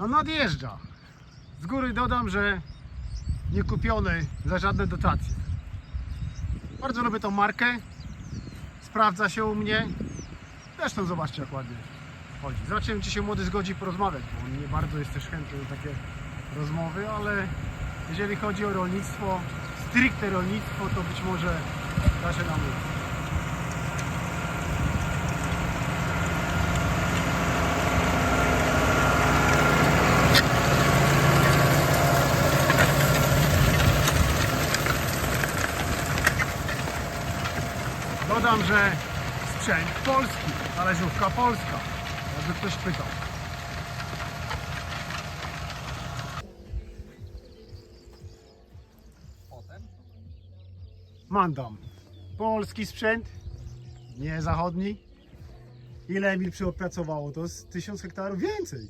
No nadjeżdża. Z góry dodam, że nie kupiony za żadne dotacje. Bardzo lubię tą markę. Sprawdza się u mnie. Zresztą zobaczcie jak ładnie chodzi. Zobaczymy czy się młody zgodzi porozmawiać, bo nie bardzo jest też chętny na takie rozmowy, ale jeżeli chodzi o rolnictwo, stricte rolnictwo, to być może da się nam Dodam, że sprzęt polski, talerzówka polska, jakby ktoś pytał. Potem? Mandam. Polski sprzęt, nie zachodni. Ile Emil przyopracowało? To z 1000 hektarów więcej.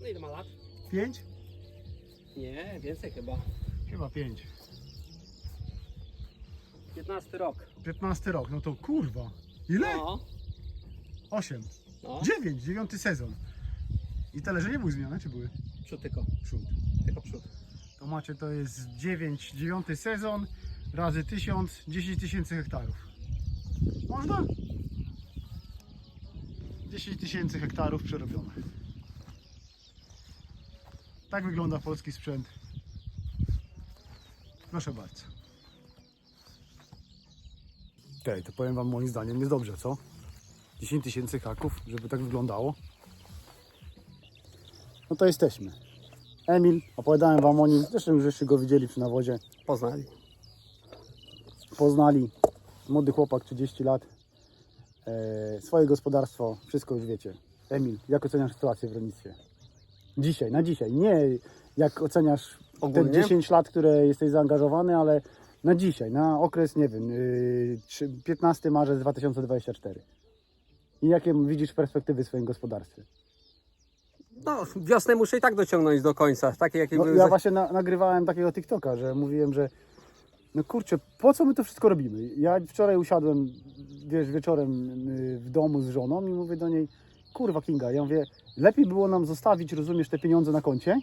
No ile ma lat? 5? Nie, więcej chyba. Chyba 5. 15 rok. 15 rok, no to kurwa. Ile? No, 8. no. 9, 9 sezon. I talerze nie były zmienione, czy były? Przód tylko, Przód. tylko przód. To macie to jest 9, 9 sezon razy 1000, 10 tysięcy hektarów. Można? 10 tysięcy hektarów przerobione. Tak wygląda polski sprzęt. Proszę bardzo. Okej, to powiem Wam moim zdaniem jest dobrze, co? 10 tysięcy haków, żeby tak wyglądało. No to jesteśmy. Emil, opowiadałem Wam o nim, zresztą już żeście go widzieli przy nawozie, Poznali. poznali, młody chłopak, 30 lat, e, swoje gospodarstwo, wszystko już wiecie. Emil, jak oceniasz sytuację w rolnictwie? Dzisiaj, na dzisiaj, nie jak oceniasz Ogólnie? te 10 lat, które jesteś zaangażowany, ale na dzisiaj, na okres, nie wiem, yy, trzy- 15 marzec 2024. I jakie widzisz perspektywy w swoim gospodarstwie? No, wiosnę muszę i tak dociągnąć do końca. Takie jakie No, były. ja właśnie na, nagrywałem takiego TikToka, że mówiłem, że no kurczę, po co my to wszystko robimy? Ja wczoraj usiadłem, wiesz, wieczorem y, w domu z żoną i mówię do niej, kurwa Kinga, ja mówię, lepiej było nam zostawić, rozumiesz, te pieniądze na koncie,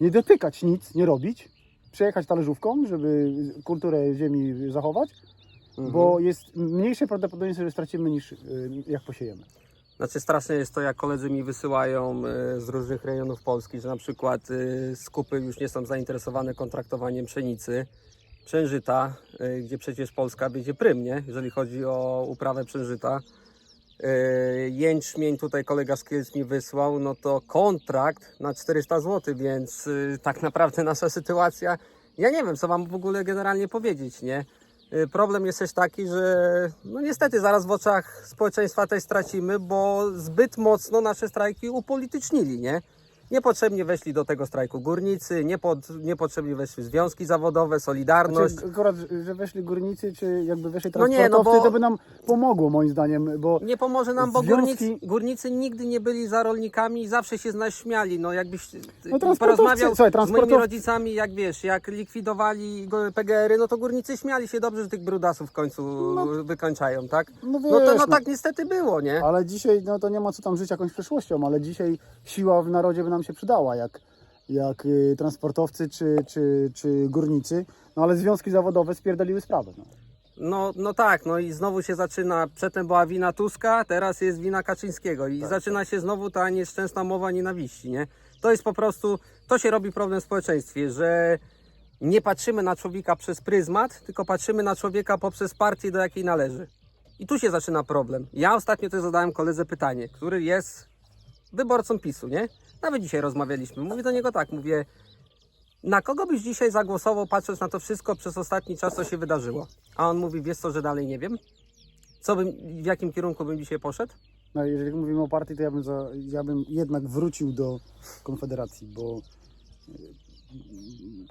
nie dotykać nic, nie robić, przejechać talerzówką, żeby kulturę ziemi zachować, Mhm. bo jest mniejsze prawdopodobieństwo, że stracimy niż y, jak posiejemy. Znaczy straszne jest to, jak koledzy mi wysyłają e, z różnych rejonów Polski, że na przykład e, skupy już nie są zainteresowane kontraktowaniem pszenicy, przężyta, gdzie przecież Polska będzie prym, nie? jeżeli chodzi o uprawę przężyta. E, Jęczmień tutaj kolega z Kielc mi wysłał, no to kontrakt na 400 zł, więc e, tak naprawdę nasza sytuacja, ja nie wiem co wam w ogóle generalnie powiedzieć, nie? Y, Problem jest też taki, że no niestety zaraz w oczach społeczeństwa też stracimy, bo zbyt mocno nasze strajki upolitycznili, nie? Niepotrzebnie weszli do tego strajku górnicy, niepod, niepotrzebnie weszły związki zawodowe, Solidarność. Znaczy, akurat, że weszli górnicy, czy jakby weszli No nie, no transportowcy, bo- to by nam pomogło moim zdaniem, bo Nie pomoże nam, bo Związki- górnicy, górnicy nigdy nie byli za rolnikami i zawsze się z nas śmiali. No jakbyś y, No transportowcy- porozmawiał słuchaj, z moimi transportowcy- rodzicami, jak wiesz, jak likwidowali PGR-y, no to górnicy śmiali się dobrze, że tych brudasów w końcu wykończają, tak? no wiesz, No to no no, tak niestety było, nie? ale dzisiaj no to nie ma co tam żyć jakąś przeszłością, ale dzisiaj siła w narodzie by nam się przydała, jak, jak y, transportowcy czy, czy, czy górnicy, no ale związki zawodowe spierdoliły sprawę. No. No, no tak, no i znowu się zaczyna, przedtem była wina Tuska, teraz jest wina Kaczyńskiego i zaczyna się znowu ta nieszczęsna mowa nienawiści, nie? To jest po prostu, to się robi problem w społeczeństwie, że nie patrzymy na człowieka przez pryzmat, tylko patrzymy na człowieka poprzez partię, do jakiej należy. I tu się zaczyna problem. Ja ostatnio też zadałem koledze pytanie, który jest wyborcą PiSu, nie? Nawet dzisiaj rozmawialiśmy. Mówię do niego tak, mówię, na kogo byś dzisiaj zagłosował, patrząc na to wszystko przez ostatni czas, co się wydarzyło? A on mówi, wiesz co, że dalej nie wiem. Co bym, w jakim kierunku bym dzisiaj poszedł? No, jeżeli mówimy o partii, to ja bym, za, ja bym jednak wrócił do Konfederacji, bo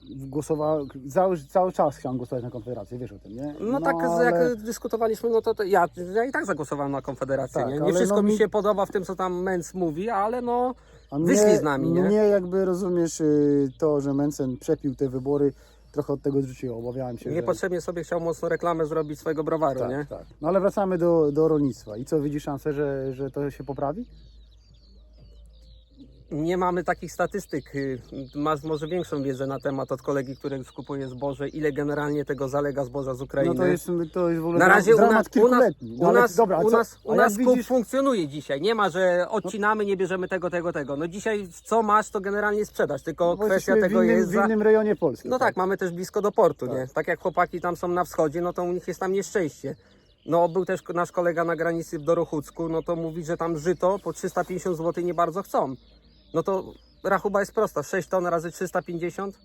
głosowałem, cały, cały czas chciałem głosować na Konfederację, wiesz o tym, nie? No, tak, ale- jak dyskutowaliśmy, no to, to ja, ja i tak zagłosowałem na Konfederację, Tak, nie? Nie ale wszystko no mi się podoba w tym, co tam Menc mówi, ale no, A wyszli z nami, nie? Mnie jakby rozumiesz y, to, że Mencen przepił te wybory, trochę od tego odrzuciło. Obawiałem się, że... niepotrzebnie sobie chciał mocno reklamę zrobić swojego browaru, tak, nie? tak. No ale wracamy do, do rolnictwa. I co, widzisz szansę, że, że to się poprawi? Nie mamy takich statystyk. Y, Masz może większą wiedzę na temat od kolegi, który skupuje zboże, ile generalnie tego zalega zboża z Ukrainy. No to jest, to jest w ogóle Na razie u nas, u nas. No u nas, dobra, u nas, u nas skup widzisz- funkcjonuje dzisiaj. Nie ma, że odcinamy, nie bierzemy tego, tego, tego. No dzisiaj co masz, to generalnie sprzedaż. Tylko No kwestia tego w innym, jest. w Za... innym rejonie Polski. No tak, mamy też blisko do portu, Tak. nie? Tak jak chłopaki tam są na wschodzie, no to u nich jest tam nieszczęście. No był też nasz kolega na granicy w Dorochucku, no to mówi, że tam żyto po 350 zł nie bardzo chcą. No to rachuba jest prosta, 6 ton razy 350.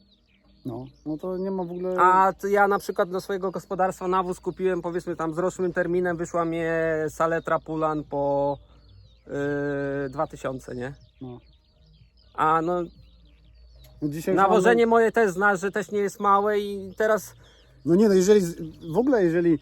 No, no to nie ma w ogóle... A t- ja na przykład do swojego gospodarstwa nawóz kupiłem powiedzmy tam z rocznym terminem, wyszła mnie saletra Pulan po yy, 2000, nie? No. A no dzisiaj nawożenie moje też znasz, że też nie jest małe i teraz No nie no, jeżeli z- w ogóle jeżeli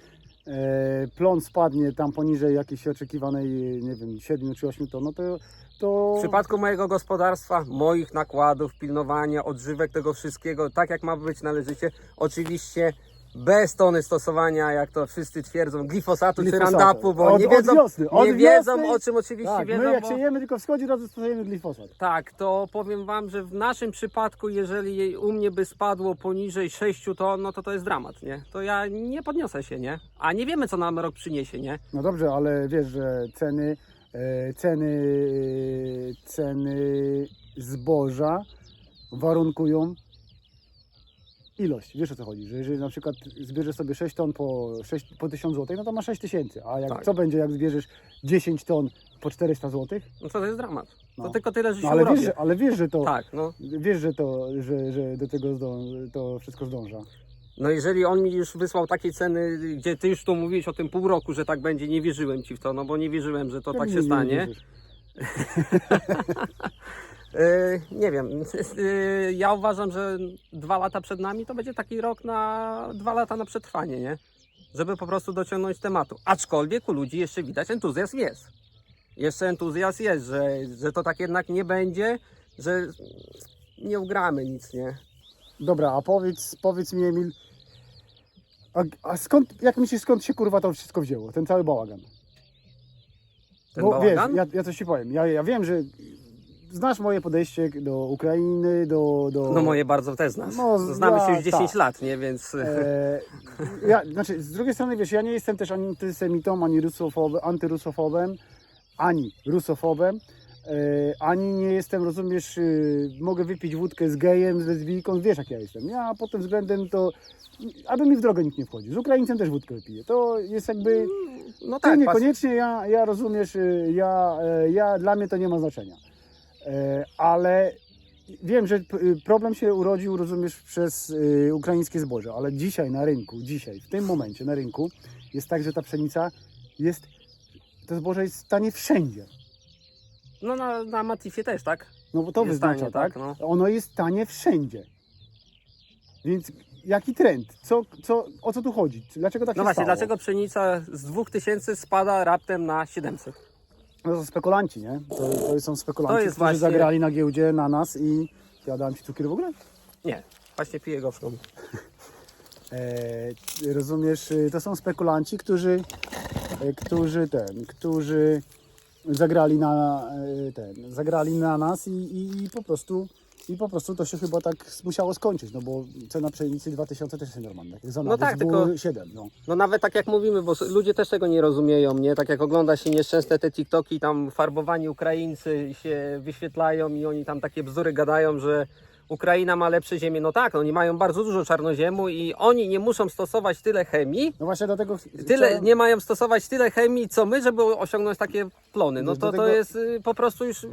plon spadnie tam poniżej jakiejś oczekiwanej, nie wiem, 7 czy 8 ton, no to, to W przypadku mojego gospodarstwa, moich nakładów, pilnowania, odżywek tego wszystkiego, tak jak ma być należycie, oczywiście bez tony stosowania, jak to wszyscy twierdzą, glifosatu, Glifosatu. czy randapu, bo Od- nie od wiedzą, wiosny, od nie wiedzą wiosny. o czym oczywiście tak, wiedzą. my jak bo... siejemy tylko wschodzi, razu stosujemy glifosat. Tak, to powiem Wam, że w naszym przypadku, jeżeli jej u mnie by spadło poniżej 6 ton, no to to jest dramat, nie? To ja nie podniosę się, nie? A nie wiemy, co nam rok przyniesie, nie? No dobrze, ale wiesz, że ceny, e, ceny, ceny zboża warunkują ilość. Wiesz o co chodzi, że jeżeli na przykład zbierzesz sobie 6 ton po, 6, po 1000 zł, no to masz 6 tysięcy, a jak, Tak. co będzie jak zbierzesz 10 ton po 400 zł? No to, to jest dramat. To No. tylko tyle, że się No, ale, urobię. wiesz, że, ale wiesz, że to, Tak, no. wiesz, że to, że, że do tego zdąży, to wszystko zdąża. No jeżeli on mi już wysłał takie ceny, gdzie ty już tu mówiłeś o tym pół roku, że tak będzie, nie wierzyłem ci w to, no bo nie wierzyłem, że to Ja tak nie- się nie stanie. wierzysz. E, nie wiem, e, ja uważam, że dwa lata przed nami to będzie taki rok na dwa lata na przetrwanie, nie? Żeby po prostu dociągnąć tematu. Aczkolwiek u ludzi jeszcze widać entuzjazm jest. Jeszcze entuzjazm jest, że, że to tak jednak nie będzie, że nie ugramy nic, nie? Dobra, a powiedz, powiedz mi Emil, a, a skąd, jak myślisz, skąd się kurwa to wszystko wzięło, ten cały bałagan? Ten Bo bałagan? wiesz, ja, ja coś ci powiem, ja, ja wiem, że znasz moje podejście do Ukrainy, do... do No moje bardzo też znasz. No, Znamy się już 10 tak. lat, nie? Więc... E, ja, znaczy, z drugiej strony, wiesz, ja nie jestem też ani antysemitą, ani rusofobem, antyrusofobem, ani rusofobem, e, ani nie jestem, rozumiesz, e, mogę wypić wódkę z gejem, z lesbijką, wiesz jak ja jestem. Ja pod tym względem to, aby mi w drogę nikt nie wchodzi. Z Ukraińcem też wódkę wypiję. To jest jakby, No ty tak, niekoniecznie, ja, ja rozumiesz, e, ja, e, ja, dla mnie to nie ma znaczenia. E, ale wiem, że y, problem się urodził, rozumiesz, przez y, ukraińskie zboże, ale dzisiaj na rynku, dzisiaj, w tym momencie na rynku jest tak, że ta pszenica jest, to zboże jest w stanie wszędzie. no na, na Matifie też, tak? No bo to Jest wyznacza, tanie, tak? tak, no. Ono jest tanie wszędzie. Więc jaki trend? Co, co, o co tu chodzi? Dlaczego tak No się właśnie, stało? dlaczego pszenica z 2000 spada raptem na 700? No to są spekulanci, nie? To, to są spekulanci, To jest którzy właśnie- zagrali na giełdzie na nas i ja dałem Ci cukier w ogóle? Nie, właśnie piję go w domu. E, rozumiesz, y, to są spekulanci, którzy, e, którzy ten, którzy zagrali na e, ten, zagrali na nas i, i, i po prostu i po prostu to się chyba tak musiało skończyć, no bo cena pszenicy 2000 też jest normalna. Jak za No tak, tylko- 7, no. No nawet tak jak mówimy, bo ludzie też tego nie rozumieją, nie? Tak jak ogląda się nieszczęsne te TikToki, tam farbowani Ukraińcy się wyświetlają i oni tam takie bzdury gadają, że Ukraina ma lepsze ziemię. No tak, oni mają bardzo dużo czarnoziemu i oni nie muszą stosować tyle chemii, No właśnie dlatego tyle, chciałem- nie mają stosować tyle chemii, co my, żeby osiągnąć takie plony. No to, to jest y, po prostu już.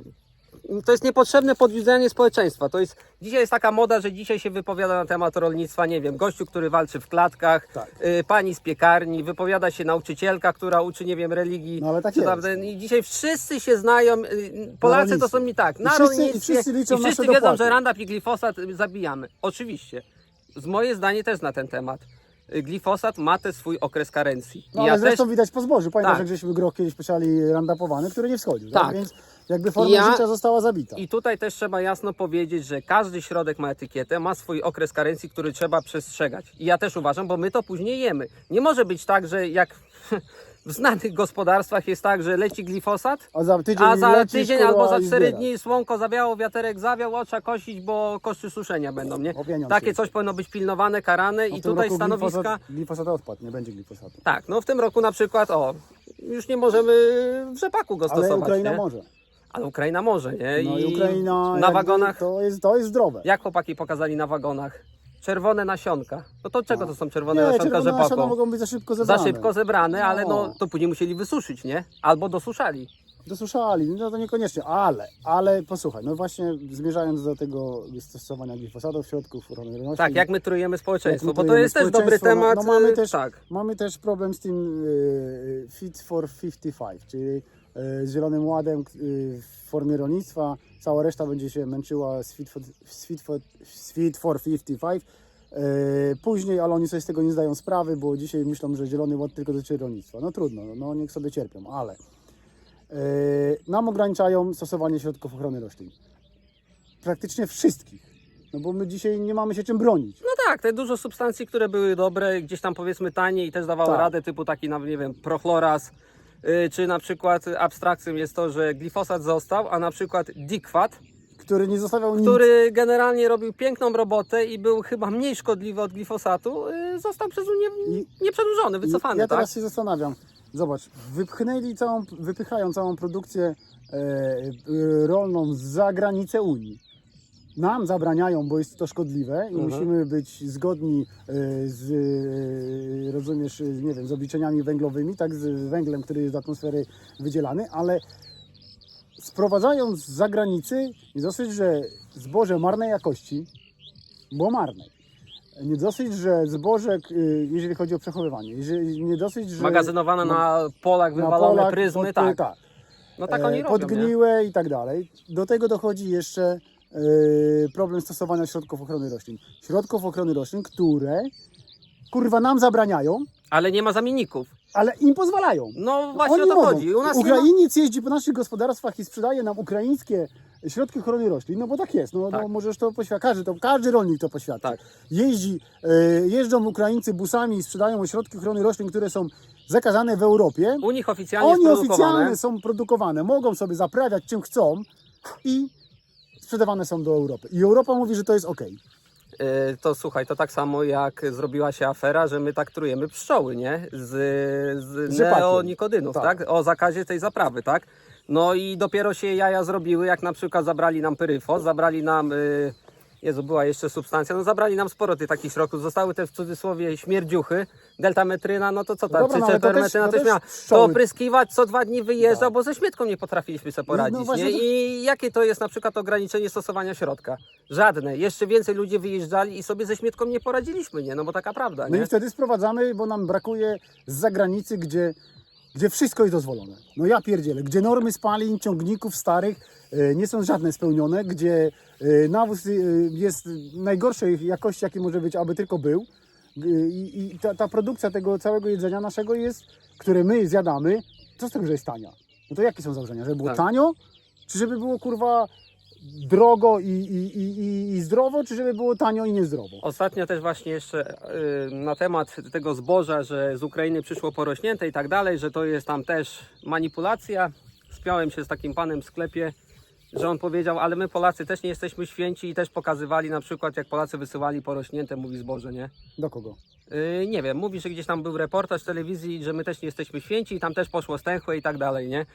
To jest niepotrzebne podjudzenie społeczeństwa. To jest, dzisiaj jest taka moda, że dzisiaj się wypowiada na temat rolnictwa, nie wiem, gościu, który walczy w klatkach, Tak. y, pani z piekarni, wypowiada się nauczycielka, która uczy, nie wiem, religii. No ale tak tam, I dzisiaj wszyscy się znają, y, Polacy to są mi tak, I na wszyscy- i rolnictwie wszyscy liczą i wszyscy wiedzą, dopłaty. że Roundup i glifosat zabijamy. Oczywiście. Z moje zdanie też na ten temat. Y, Glifosat ma ten swój okres karencji. No I ale ja zresztą też widać po zbożu. Pamiętasz, Tak. jak żeśmy groch kiedyś posiali randapowany, który nie wschodził. Tak. Tak. Więc jakby forma Ja- życia została zabita. I tutaj też trzeba jasno powiedzieć, że każdy środek ma etykietę, ma swój okres karencji, który trzeba przestrzegać. I ja też uważam, bo my to później jemy. Nie może być tak, że jak w znanych gospodarstwach jest tak, że leci glifosat, A za tydzień, a za lecisz, tydzień kurwa, albo za i cztery zbierasz. dni słonko zawiało, wiaterek zawiał, o, trzeba kosić, bo koszty suszenia będą, nie? O pieniądz Takie jest. coś powinno być pilnowane, karane A w i tym tutaj roku stanowiska... Glifosat, glifosat odpadł, nie będzie glifosatu. Tak, no w tym roku na przykład, o, już nie możemy w rzepaku go Ale stosować, Ukraina nie? może. Ale Ukraina może, nie? No i Ukraina na jakby wagonach, To jest, to jest zdrowe. jak chłopaki pokazali na wagonach? Czerwone nasionka. No to czego to są czerwone Nie, nasionka czerwone nasiona rzepaku? mogą być za szybko Za zebrane. szybko zebrane, ale no No. to później musieli wysuszyć, nie? Albo dosuszali. Dosuszali, no to niekoniecznie, ale, ale posłuchaj, no właśnie zmierzając do tego stosowania glifosatów, środków roślin. Tak, jak my trujemy społeczeństwo, bo to jest też dobry no- temat. no mamy y, też- tak. Mamy też problem z tym y, Fit for 55, czyli y, z Zielonym Ładem y, w formie rolnictwa. Cała reszta będzie się męczyła z Fit for, z fit for, z fit for 55. Y, Później, ale oni sobie z tego nie zdają sprawy, bo dzisiaj myślą, że Zielony Ład tylko dotyczy rolnictwa. No trudno, no niech sobie cierpią, ale nam ograniczają stosowanie środków ochrony roślin. Praktycznie wszystkich. No bo my dzisiaj nie mamy się czym bronić. No tak, te dużo substancji, które były dobre, gdzieś tam powiedzmy tanie i też dawały Tak. radę, typu taki, no, nie wiem, prochloraz, y, czy na przykład abstrakcją jest to, że glifosat został, a na przykład dikwat, który nie zostawiał nic. który generalnie robił piękną robotę i był chyba mniej szkodliwy od glifosatu, y, został przez Unię I- nieprzedłużony, wycofany, ja tak? teraz się zastanawiam. Zobacz, wypchnęli całą, wypychają całą produkcję e, e, rolną za granicę Unii. Nam zabraniają, bo jest to szkodliwe i Mhm. musimy być zgodni e, z, e, rozumiesz, e, nie wiem, z obliczeniami węglowymi, tak, z węglem, który jest z atmosfery wydzielany, ale sprowadzając z zagranicy, nie dosyć, że zboże marnej jakości, bo marnej. Nie dosyć, że zboże, jeżeli chodzi o przechowywanie, jeżeli, nie dosyć, że Magazynowane na polach, na wywalone polach pryzmy, pod- tak. tak No tak oni robią, nie? podgniłe i tak dalej. Do tego dochodzi jeszcze problem stosowania środków ochrony roślin. Środków ochrony roślin, które kurwa nam zabraniają, Ale nie ma zamienników. ale im pozwalają. No właśnie Oni o to mogą. chodzi. U nas nie ma... Ukrainiec jeździ po naszych gospodarstwach i sprzedaje nam ukraińskie środki ochrony roślin, no bo tak jest, no, Tak. no możesz to poświadczyć, każdy, to, każdy rolnik to poświadczy. Tak. Jeździ, e, jeżdżą Ukraińcy busami i sprzedają środki ochrony roślin, które są zakazane w Europie. U nich oficjalnie Oni oficjalnie są produkowane, mogą sobie zaprawiać czym chcą i sprzedawane są do Europy. I Europa mówi, że to jest ok. Y, To słuchaj, to tak samo jak zrobiła się afera, że my tak trujemy pszczoły, nie? Z, z rzepakiem. neonikodynów, Tak. tak. O zakazie tej zaprawy, tak? No i dopiero się jaja zrobiły, jak na przykład zabrali nam pyryfos, zabrali nam... Y, Jezu, była jeszcze substancja, no zabrali nam sporo tych takich środków, zostały też w cudzysłowie śmierdziuchy, deltametryna, no to co tam, dobra, no czy ale to też- to też to pszczoły. opryskiwać co dwa dni wyjeżdżał, Tak. bo ze śmietką nie potrafiliśmy sobie poradzić, no właśnie nie? to- I jakie to jest na przykład ograniczenie stosowania środka? Żadne. Jeszcze więcej ludzie wyjeżdżali i sobie ze śmietką nie poradziliśmy, nie? No bo taka prawda, No nie? i wtedy sprowadzamy, bo nam brakuje z zagranicy, gdzie, gdzie wszystko jest dozwolone. No ja pierdzielę, gdzie normy spalin, ciągników starych e, nie są żadne spełnione, gdzie e, nawóz e, jest najgorszej jakości, jaki może być, aby tylko był. I, i ta, ta produkcja tego całego jedzenia naszego jest, które my zjadamy, co z tego, że jest tania? No to jakie są założenia? Żeby było Tak. tanio? Czy żeby było kurwa drogo i, i, i, i, zdrowo, czy żeby było tanio i niezdrowo? Ostatnio też właśnie jeszcze y, na temat tego zboża, że z Ukrainy przyszło porośnięte i tak dalej, że to jest tam też manipulacja. Spiąłem się z takim panem w sklepie, że on powiedział, ale my Polacy też nie jesteśmy święci i też pokazywali na przykład jak Polacy wysyłali porośnięte, mówi zboże, nie? Do kogo? Yy, nie wiem, mówi, że gdzieś tam był reportaż w telewizji, że my też nie jesteśmy święci i tam też poszło stęchłe i tak dalej, nie?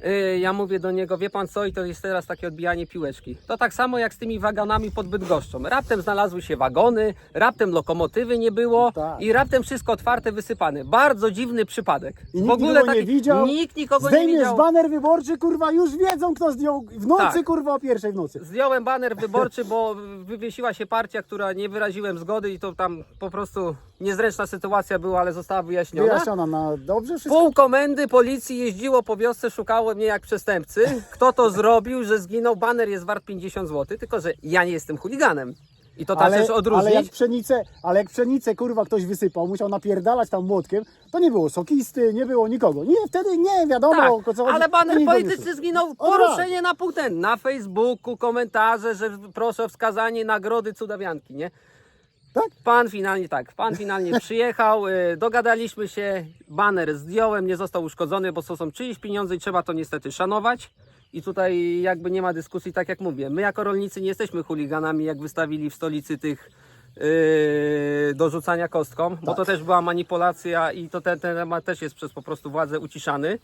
Yy, ja mówię do niego, wie pan co, i to jest teraz takie odbijanie piłeczki. To tak samo jak z tymi wagonami pod Bydgoszczą. Raptem znalazły się wagony, raptem lokomotywy nie było Tak. i raptem wszystko otwarte, wysypane. Bardzo dziwny przypadek. I nikt nikogo nie widział. Nikt nikogo nie Zdejmiesz widział. baner wyborczy, kurwa, już wiedzą, kto zdjął w nocy, Tak. kurwa, o pierwszej w nocy. Zdjąłem baner wyborczy, bo wywiesiła się partia, która nie wyraziłem zgody i to tam po prostu niezręczna sytuacja była, ale została wyjaśniona. Wyjaśniona na dobrze wszystko. Pół komendy policji jeździło po wiosce, szukało mnie jak przestępcy. Kto to zrobił, że zginął? Baner jest wart 50 zł, tylko że ja nie jestem chuliganem. I to trzeba też ale odróżnić. jak pszenicę, ale jak pszenicę, kurwa, ktoś wysypał, musiał napierdalać tam młotkiem, to nie było sokisty, nie było nikogo. Nie, wtedy nie, wiadomo, Tak, o co chodzi. ale baner polityczny zginął. Poruszenie na pół ten. Na Facebooku komentarze, że proszę o wskazanie nagrody cudawianki, nie? Tak? Pan finalnie tak, pan finalnie przyjechał, y, dogadaliśmy się, baner zdjąłem, nie został uszkodzony, bo to są czyjeś pieniądze i trzeba to niestety szanować. I tutaj jakby nie ma dyskusji, tak jak mówię. My jako rolnicy nie jesteśmy chuliganami, jak wystawili w stolicy tych yy, do rzucania kostką, bo to też była manipulacja i to ten, ten temat też jest przez po prostu władzę uciszany.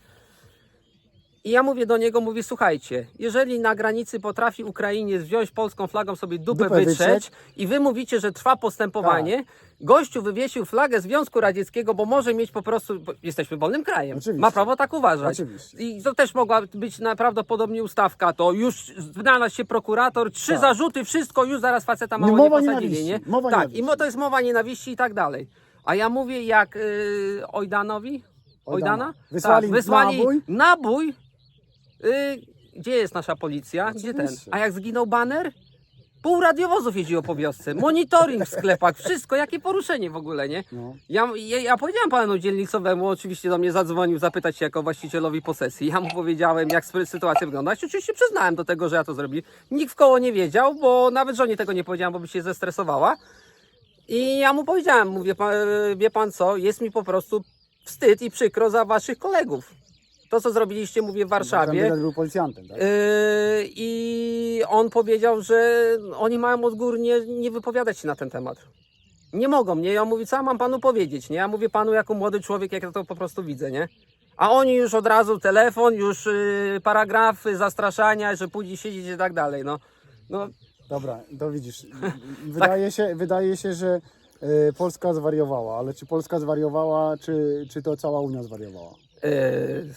I ja mówię do niego, mówię, słuchajcie, jeżeli na granicy potrafi Ukrainiec wziąć polską flagą sobie dupę, Dupę wytrzeć, wytrzeć. i wy mówicie, że trwa postępowanie, gościu wywiesił flagę Związku Radzieckiego, bo może mieć po prostu, jesteśmy wolnym krajem, Oczywiście. ma prawo tak uważać. Oczywiście. I to też mogła być prawdopodobnie ustawka, to już znalazł się prokurator, trzy Tak. zarzuty, wszystko, już zaraz faceta Nie, mało nie, mowa posadzili, nie? nienawiści, mowa tak, nienawiści. i to jest mowa nienawiści i tak dalej. A ja mówię jak yy, Ojdanowi, Ojdana. Ojdana? Wysłali tak, wysłali nabój. nabój. Y, gdzie jest nasza policja? Gdzie ten? A jak zginął baner? Pół radiowozów jeździło po wiosce, monitoring w sklepach, wszystko, jakie poruszenie w ogóle, nie? No. Ja, ja, ja powiedziałem panu dzielnicowemu, oczywiście do mnie zadzwonił zapytać się jako właścicielowi posesji. Ja mu powiedziałem, jak sytuacja wygląda. I oczywiście przyznałem do tego, że ja to zrobiłem. Nikt w koło nie wiedział, bo nawet żonie tego nie powiedziałem, bo by się zestresowała. I ja mu powiedziałem, mówię, pan, wie pan co, jest mi po prostu wstyd i przykro za waszych kolegów. To, co zrobiliście, mówię, w Warszawie. Był policjantem, tak? Yy, I on powiedział, że oni mają odgórnie nie wypowiadać się na ten temat. Nie mogą, nie? Ja mówię, co ja mam panu powiedzieć, nie? Ja mówię panu jako młody człowiek, jak ja to po prostu widzę, nie? A oni już od razu telefon, już yy, paragrafy, zastraszania, że pójdzie siedzieć i tak dalej, no. No, Dobra, to widzisz. Wydaje, się, wydaje się, że e, Polska zwariowała, ale czy Polska zwariowała, czy, czy to cała Unia zwariowała? Yy,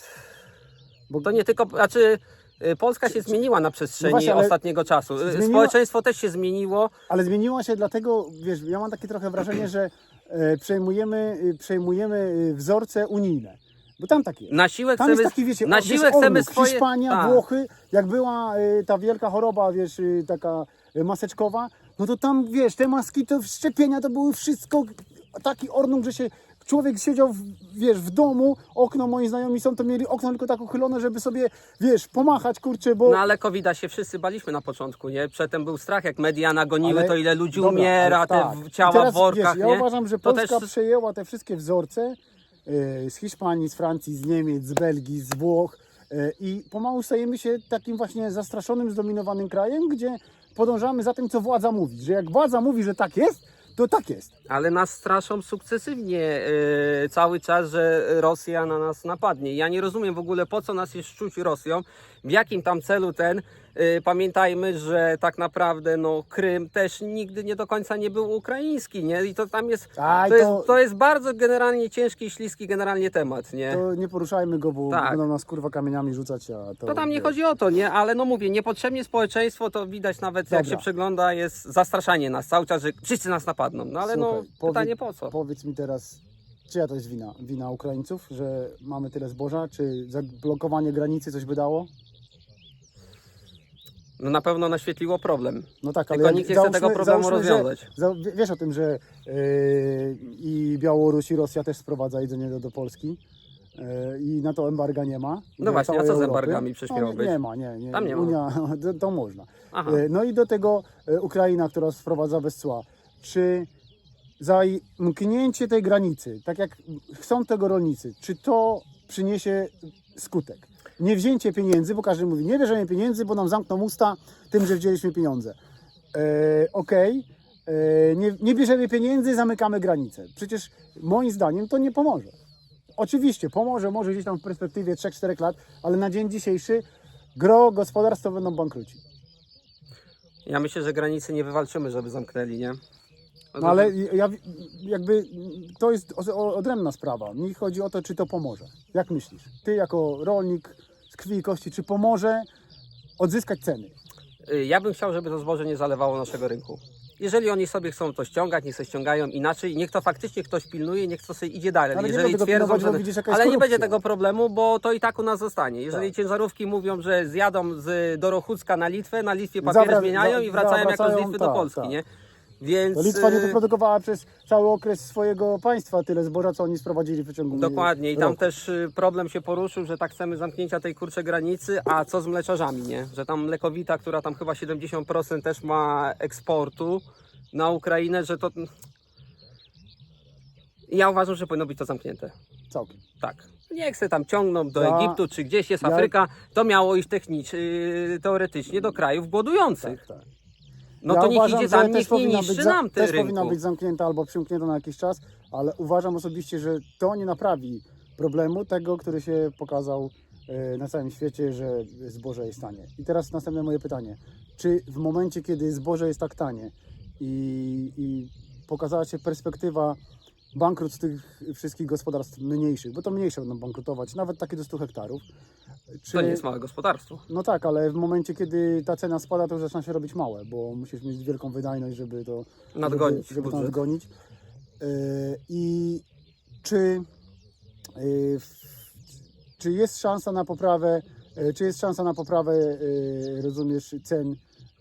Bo to nie tylko, znaczy yy, Polska się zmieniła na przestrzeni No właśnie, ostatniego czasu. Zmieniła- Społeczeństwo też się zmieniło. Ale zmieniła się dlatego, wiesz, ja mam takie trochę wrażenie, że e, przejmujemy, e, przejmujemy wzorce unijne. Bo tam tak jest. Na siłę Tam chcemy, taki, wiecie, na wiesz, siłę chcemy Orluk, swoje... Hiszpania, tak. Włochy, jak była ta wielka choroba, wiesz, taka maseczkowa, no to tam, wiesz, te maski, to szczepienia to były wszystko, taki ornuk, że się człowiek siedział, w, wiesz, w domu, okno, moi znajomi są, to mieli okno tylko tak uchylone, żeby sobie, wiesz, pomachać, kurczę, bo... No ale covid się wszyscy baliśmy na początku, nie? Przedtem był strach, jak media nagoniły, Ale- to ile ludzi dobra, umiera, te tak. I ciała teraz, w workach, wiesz, nie? Ja uważam, że To Polska też- przejęła te wszystkie wzorce e, z Hiszpanii, z Francji, z Niemiec, z Belgii, z Włoch e, i pomału stajemy się takim właśnie zastraszonym, zdominowanym krajem, gdzie podążamy za tym, co władza mówi. Że jak władza mówi, że tak jest, to tak jest. Ale nas straszą sukcesywnie yy, cały czas, że Rosja na nas napadnie. Ja nie rozumiem w ogóle, po co nas jest szczuć Rosją, w jakim tam celu ten. Yy, pamiętajmy, że tak naprawdę no, Krym też nigdy nie do końca nie był ukraiński, nie? I to tam jest, Aj, to, to- jest, to jest bardzo generalnie ciężki i śliski generalnie temat, nie? To nie poruszajmy go, bo Tak. będą nas kurwa kamieniami rzucać, a to... To tam nie chodzi o to, nie? Ale no mówię, niepotrzebnie społeczeństwo to widać nawet jak Dobra. się przegląda, jest zastraszanie nas cały czas, że wszyscy nas napadną. No ale no Słuchaj, powie- pytanie po co? Powiedz mi teraz, czyja to jest wina? Wina Ukraińców, że mamy tyle zboża? Czy zablokowanie granicy coś by dało? No na pewno naświetliło problem. No tak, Tylko jak nikt nie chce tego problemu załóżmy, rozwiązać. Że, za, wie- wiesz o tym, że yy, i Białoruś i Rosja też sprowadza jedzenie do, do Polski yy, i na to embarga nie ma. No właśnie, a całej co z Europy. embargami przecież miało nie, być? nie ma, nie, nie. Tam nie ma. Unia, to, to można. Aha. Yy, no i do tego yy, Ukraina, która sprowadza bez cła. Czy zamknięcie tej granicy, tak jak chcą tego rolnicy, czy to przyniesie skutek? Nie wzięcie pieniędzy, bo każdy mówi, nie bierzemy pieniędzy, bo nam zamkną usta tym, że wzięliśmy pieniądze. E, Okej, e, nie, nie bierzemy pieniędzy, zamykamy granicę. Przecież moim zdaniem to nie pomoże. Oczywiście pomoże, może gdzieś tam w perspektywie 3-4 lat, ale na dzień dzisiejszy gro gospodarstw będą bankruci. Ja myślę, że granicy nie wywalczymy, żeby zamknęli, nie? No ale ja, jakby to jest odrębna sprawa. Mi chodzi o to, czy to pomoże. Jak myślisz? Ty jako rolnik z krwi i kości, czy pomoże odzyskać ceny? Y, Ja bym chciał, żeby to zboże nie zalewało naszego rynku. Jeżeli oni sobie chcą to ściągać, niech se ściągają inaczej, niech to faktycznie ktoś pilnuje, niech to sobie idzie dalej. Ale Jeżeli twierdzą, że... widzisz, jaka jest Ale nie korupcja. będzie tego problemu, bo to i tak u nas zostanie. Jeżeli Tak. ciężarówki mówią, że zjadą z Dorochucka na Litwę, na Litwie papiery Zawra- zmieniają i wracają jako z Litwy do tak, Polski, tak. nie? Więc... Litwa nie y, wyprodukowała przez cały okres swojego państwa tyle zboża, co oni sprowadzili w przeciągu Dokładnie i tam roku. też y, problem się poruszył, że tak chcemy zamknięcia tej kurczej granicy, a co z mleczarzami, nie? Że tam mlekowita, która tam chyba 70% też ma eksportu, na Ukrainę, że to... Ja uważam, że powinno być to zamknięte. Całkiem. Tak. Niech se tam ciągną do Ja- Egiptu, czy gdzieś jest ja- Afryka, to miało iść technicz, yy, teoretycznie do krajów głodujących. Tak, tak. No ja to niech uważam, idzie że też nie powinna niszczy być za- nam Też te powinna rynku. być zamknięta albo przymknięta na jakiś czas, ale uważam osobiście, że to nie naprawi problemu tego, który się pokazał e, na całym świecie, że zboże jest tanie. I teraz następne moje pytanie. Czy w momencie, kiedy zboże jest tak tanie i, i pokazała się perspektywa bankructw tych wszystkich gospodarstw mniejszych, bo to mniejsze będą bankrutować, nawet takie do 100 hektarów. Czy, To nie jest małe gospodarstwo. no tak, ale w momencie, kiedy ta cena spada, to już zaczyna się robić małe, bo musisz mieć wielką wydajność, żeby to Nadgonić żeby, żeby to nadgonić. Yy, I czy, yy, czy jest szansa na poprawę, yy, czy jest szansa na poprawę, yy, rozumiesz, cen?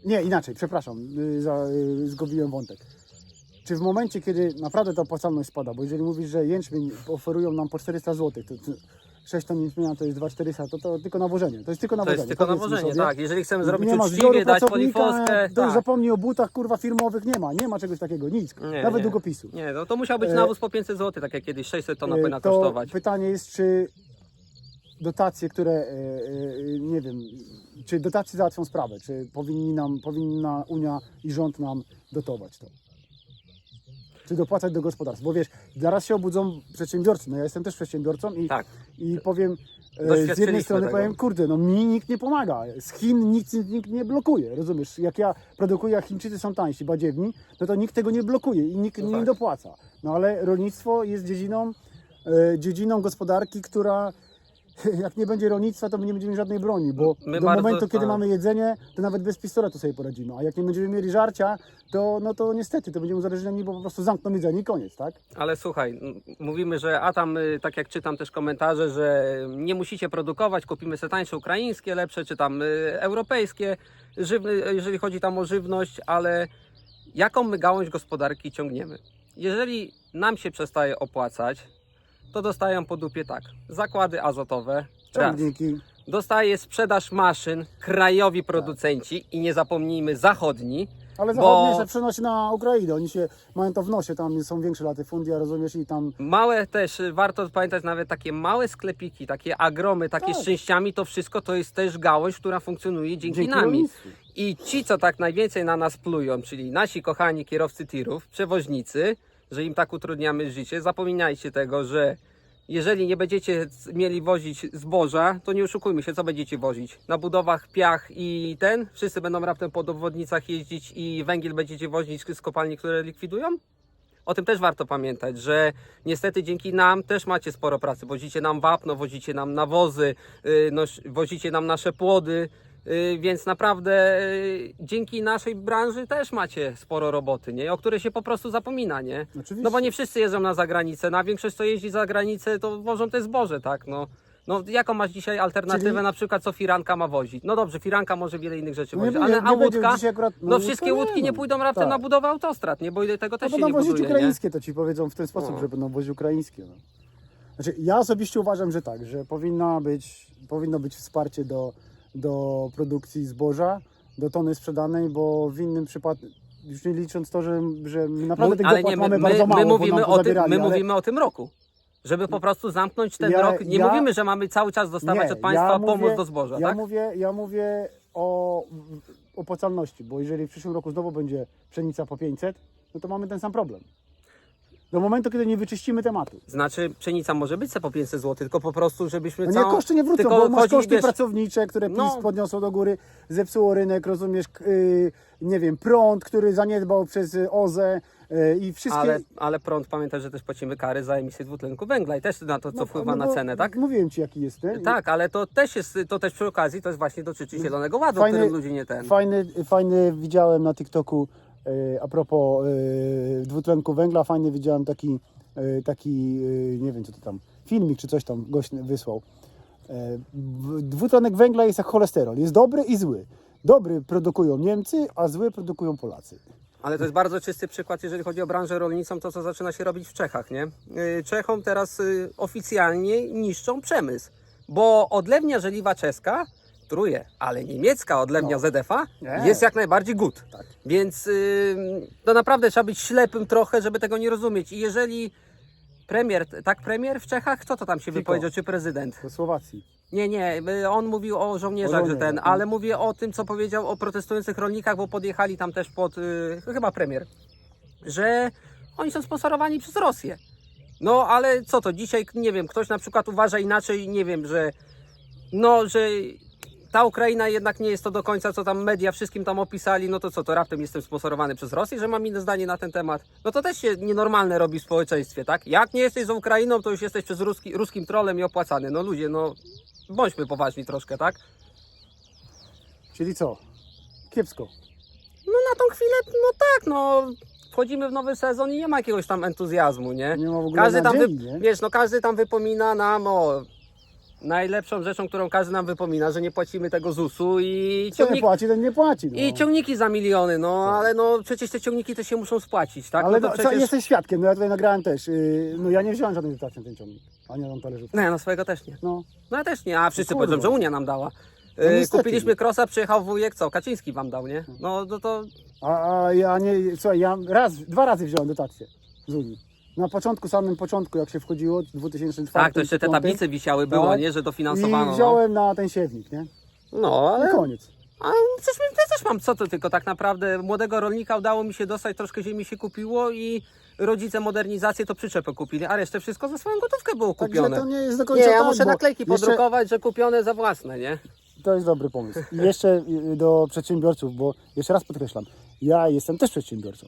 Nie, inaczej, przepraszam, yy, za, yy, zgubiłem wątek. Czy w momencie, kiedy naprawdę ta opłacalność spada, bo jeżeli mówisz, że jęczmień oferują nam po 400 zł, to 6 ton jęczmienia to jest 2400, to, to tylko nawożenie. To jest tylko To nawożenie. jest tylko powiedzmy nawożenie, sobie. tak. Jeżeli chcemy zrobić nie ma uczciwie, dać polifoskę, to już tak. zapomnij o butach kurwa firmowych, nie ma, nie ma czegoś takiego, nic, Nie, nawet nie. długopisu. Nie, no to musiał być E, nawóz po 500 zł, tak jak kiedyś 600 tona E, powinna to kosztować. pytanie jest, czy dotacje, które, e, e, nie wiem, czy dotacje załatwią sprawę, czy powinni nam, powinna Unia i rząd nam dotować to? Czy dopłacać do gospodarstw? Bo wiesz, zaraz się obudzą przedsiębiorcy, no ja jestem też przedsiębiorcą i, Tak. i powiem, e, z jednej strony tego. powiem, kurde, no mi nikt nie pomaga, z Chin nic nikt nie blokuje, rozumiesz? Jak ja produkuję, a Chińczycy są tańsi, badziewni, no to nikt tego nie blokuje i nikt No nie tak. dopłaca. No ale rolnictwo jest dziedziną, e, dziedziną gospodarki, która jak nie będzie rolnictwa, to my nie będziemy mieli żadnej broni, bo My do bardzo- momentu, kiedy tak. mamy jedzenie, to nawet bez pistoletu sobie poradzimy, a jak nie będziemy mieli żarcia, to, no to niestety, to będziemy uzależnieni, bo po prostu zamkną jedzenie i koniec, tak? Ale słuchaj, m- mówimy, że a tam, y, tak jak czytam też komentarze, że nie musicie produkować, kupimy sobie tańsze ukraińskie, lepsze, czy tam y, europejskie, żywny, jeżeli chodzi tam o żywność, ale jaką my gałąź gospodarki ciągniemy? Jeżeli nam się przestaje opłacać, to dostają po dupie tak, zakłady azotowe, raz. Ciągniki, Dostaje sprzedaż maszyn krajowi producenci i nie zapomnijmy zachodni, ale zachodnie się przenosi na Ukrainę, oni się mają to w nosie, tam są większe latyfundia, rozumiesz, i tam Małe też, y, warto pamiętać nawet takie małe sklepiki, takie agromy, takie Tak. z częściami, to wszystko to jest też gałąź, która funkcjonuje dzięki, dzięki nami. rolnictwu. I ci, co tak najwięcej na nas plują, czyli nasi kochani kierowcy tirów, przewoźnicy, że im tak utrudniamy życie, zapominajcie tego, że jeżeli nie będziecie mieli wozić zboża, to nie oszukujmy się, co będziecie wozić? Na budowach piach i ten? Wszyscy będą raptem po obwodnicach jeździć i węgiel będziecie wozić z kopalni, które likwidują? O tym też warto pamiętać, że niestety dzięki nam też macie sporo pracy. Wozicie nam wapno, wozicie nam nawozy, yy, wozicie nam nasze płody, więc naprawdę yy, dzięki naszej branży też macie sporo roboty, nie? o które się po prostu zapomina. Nie? Oczywiście. No bo nie wszyscy jeżdżą na zagranicę, na większość co jeździ za granicę to wożą te zboże, tak? No, no jaką masz dzisiaj alternatywę Czyli- na przykład co firanka ma wozić? No dobrze, firanka może wiele innych rzeczy No nie wozić, ale a nie łódka, akurat- no no, wszystkie nie, łódki nie no. pójdą raptem Tak. na budowę autostrad, nie? Bo tego No też się będą nie wozić buduje, nie? ukraińskie, to ci powiedzą w ten sposób, No. że będą wozić ukraińskie. No. Znaczy, ja osobiście uważam, że tak, że powinna być, powinno być wsparcie do, do produkcji zboża, do tony sprzedanej, bo w innym przypadku, już nie licząc to, że, że naprawdę tych ale dopłat nie, my, mamy my, bardzo mało, my, bo mówimy, nam o tym, zabierali, my ale- mówimy o tym roku. Żeby po prostu zamknąć ten Ja- rok. Nie ja- mówimy, że mamy cały czas dostawać od państwa pomoc do zboża, Ja tak? mówię, ja mówię o opłacalności, bo jeżeli w przyszłym roku znowu będzie pszenica po 500, no to mamy ten sam problem. Do momentu, kiedy nie wyczyścimy tematu. Znaczy pszenica może być se po 500 zł, tylko po prostu żebyśmy No nie, całą... koszty nie wrócą, tylko bo masz chodzi, koszty wiesz, pracownicze, które PiS No. podniosło do góry, zepsuło rynek, rozumiesz, yy, nie wiem, prąd, który zaniedbał przez y, OZE yy, i wszystkie... Ale, ale prąd pamiętaj, że też płacimy kary za emisję dwutlenku węgla i też na to, co No, wpływa no na cenę, tak? Mówiłem Ci, jaki jest ten. Tak, ale to też jest, to też przy okazji, to jest właśnie dotyczy Zielonego Ładu, Fajny- którym ludzie nie ten. Fajny, fajny widziałem na TikToku a propos e, dwutlenku węgla, fajny widziałem taki, e, taki e, nie wiem co to tam, filmik czy coś tam gość wysłał. E, dwutlenek węgla jest jak cholesterol, jest dobry i zły. Dobry produkują Niemcy, a zły produkują Polacy. Ale to jest bardzo czysty przykład, jeżeli chodzi o branżę rolniczą, to co zaczyna się robić w Czechach, nie? Czechom teraz oficjalnie niszczą przemysł, bo odlewnia żeliwa czeska truje, ale niemiecka odlewnia No. ZFA Nie. jest jak najbardziej good. Tak. Więc yy, to naprawdę trzeba być ślepym trochę, żeby tego nie rozumieć. I jeżeli premier, tak premier w Czechach, kto to tam się Fico. wypowiedział, czy prezydent? Do Słowacji. Nie, nie, y, on mówił o żołnierzach, O że ten, żołnierzach, ale mówię o tym, co powiedział o protestujących rolnikach, bo podjechali tam też pod, y, chyba premier, że oni są sponsorowani przez Rosję. No ale co to, dzisiaj, nie wiem, ktoś na przykład uważa inaczej, nie wiem, że no, że ta Ukraina jednak nie jest to do końca, co tam media wszystkim tam opisali, no to co, to raptem jestem sponsorowany przez Rosję, że mam inne zdanie na ten temat. No to też się nienormalne robi w społeczeństwie, tak? Jak nie jesteś za Ukrainą, to już jesteś przez ruski, ruskim trolem i opłacany. No ludzie, no bądźmy poważni troszkę, tak? Czyli co? Kiepsko. No na tą chwilę, no tak, no wchodzimy w nowy sezon i nie ma jakiegoś tam entuzjazmu, nie? Nie ma w ogóle Każdy tam, nadziei, nie? wiesz, no każdy tam wypomina nam o najlepszą rzeczą, którą każdy nam wypomina, że nie płacimy tego ZUS-u i Co nie ciągnik, płaci, ten nie płaci. No. i ciągniki za miliony, no ale no przecież te ciągniki też się muszą spłacić, tak? Ale no no, to co, przecież... jesteś świadkiem, no ja tutaj nagrałem też. Yy, no ja nie wziąłem żadnej dotacji na ten ciągnik. Ani na tą talerzówkę. Nie, no swojego też nie. No. No ja też nie, a wszyscy Kurwa. powiedzą, że Unia nam dała. No Yy, niestety. Kupiliśmy krosa, przyjechał wujek, co? Kaczyński wam dał, nie? No to, to A, a ja nie, słuchaj, ja raz, dwa razy wziąłem dotację z Unii. Na początku, samym początku, jak się wchodziło, w 2004 tak, to jeszcze te 2005, tablice wisiały, było, Tak. nie? Że dofinansowano. I no. wziąłem na ten siewnik, nie? No, I ale koniec. A przecież ja też mam co to tylko tak naprawdę młodego rolnika udało mi się dostać, troszkę ziemi się kupiło i rodzice modernizację to przyczepę kupili, a resztę wszystko za swoją gotówkę było Także kupione. to nie jest do Nie, końca ja tak, muszę naklejki jeszcze, podrukować, że kupione za własne, nie? To jest dobry pomysł. I jeszcze y, do przedsiębiorców, bo jeszcze raz podkreślam, ja jestem też przedsiębiorcą.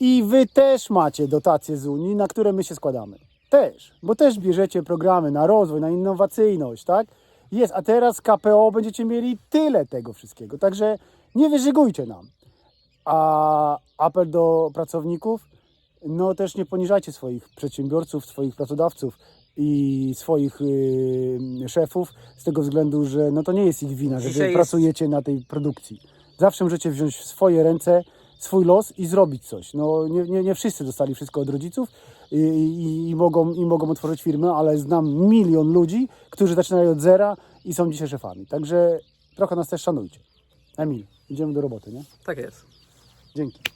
I wy też macie dotacje z Unii, na które my się składamy. Też, bo też bierzecie programy na rozwój, na innowacyjność, tak? Jest, a teraz KPO będziecie mieli tyle tego wszystkiego. Także nie wyżygujcie nam. A apel do pracowników, no też nie poniżajcie swoich przedsiębiorców, swoich pracodawców i swoich y, szefów z tego względu, że no to nie jest ich wina, że wy pracujecie na tej produkcji. Zawsze możecie wziąć w swoje ręce swój los i zrobić coś. No nie, nie, nie wszyscy dostali wszystko od rodziców i, i, i, mogą, i mogą otworzyć firmę, ale znam milion ludzi, którzy zaczynają od zera i są dzisiaj szefami. Także trochę nas też szanujcie. Emil, idziemy do roboty, nie? Tak jest. Dzięki.